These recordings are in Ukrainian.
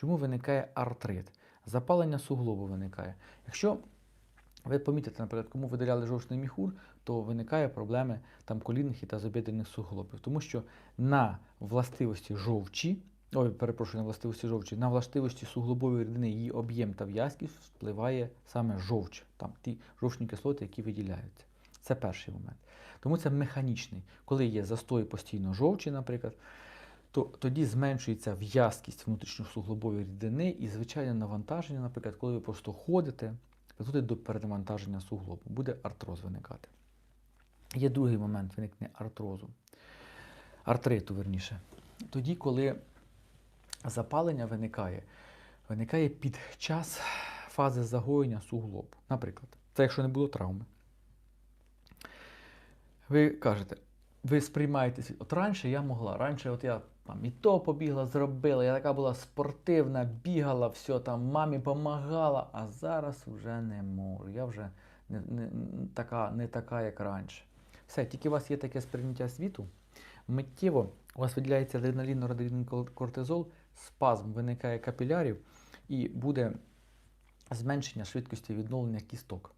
Чому виникає артрит? Запалення суглобу виникає. Якщо ви помітите, наприклад, кому видаляли жовчний міхур, то виникає проблеми там колінних і тазобідрених суглобів. Тому що на властивості жовчі, ой, перепрошую, на властивості жовчі, на властивості суглобової рідини її об'єм та в'язкість впливає саме жовч, там ті жовчні кислоти, які виділяються. Це перший момент. Тому це механічний. Коли є застой постійно жовчі, наприклад, то тоді зменшується в'язкість внутрішньосуглобової рідини і звичайне навантаження, наприклад, коли ви просто ходите, призводить до перенавантаження суглобу, буде артроз виникати. Є другий момент виникнення артрозу, артриту, верніше. Тоді, коли запалення виникає, виникає під час фази загоєння суглобу. Наприклад, це якщо не було травми. Ви кажете, ви сприймаєте світ. От раніше я могла, раніше от я там і то побігла, зробила, я така була спортивна, бігала, все там, мамі допомагала, а зараз вже не можу. Я вже не, не, така, не така, як раніше. Все, тільки у вас є таке сприйняття світу, миттєво у вас виділяється адреналін, норадреналін, кортизол, спазм виникає капілярів і буде зменшення швидкості відновлення кісток.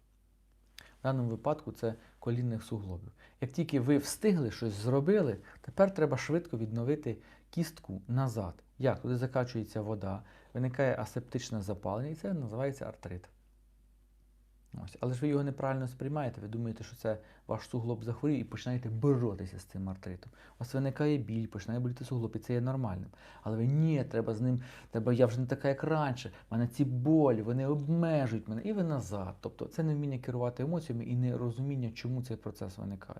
В даному випадку це колінних суглобів. Як тільки ви встигли щось зробили, тепер треба швидко відновити кістку назад. Як? Туди закачується вода, виникає асептичне запалення, і це називається артрит. Ось. Але ж ви його неправильно сприймаєте, ви думаєте, що це ваш суглоб захворів і починаєте боротися з цим артритом. У вас виникає біль, починає боліти суглоб, і це є нормальним. Але ви ні, треба з ним, треба, я вже не така, як раніше. У мене ці болі, вони обмежують мене, і ви назад. Тобто це не вміння керувати емоціями і нерозуміння, чому цей процес виникає.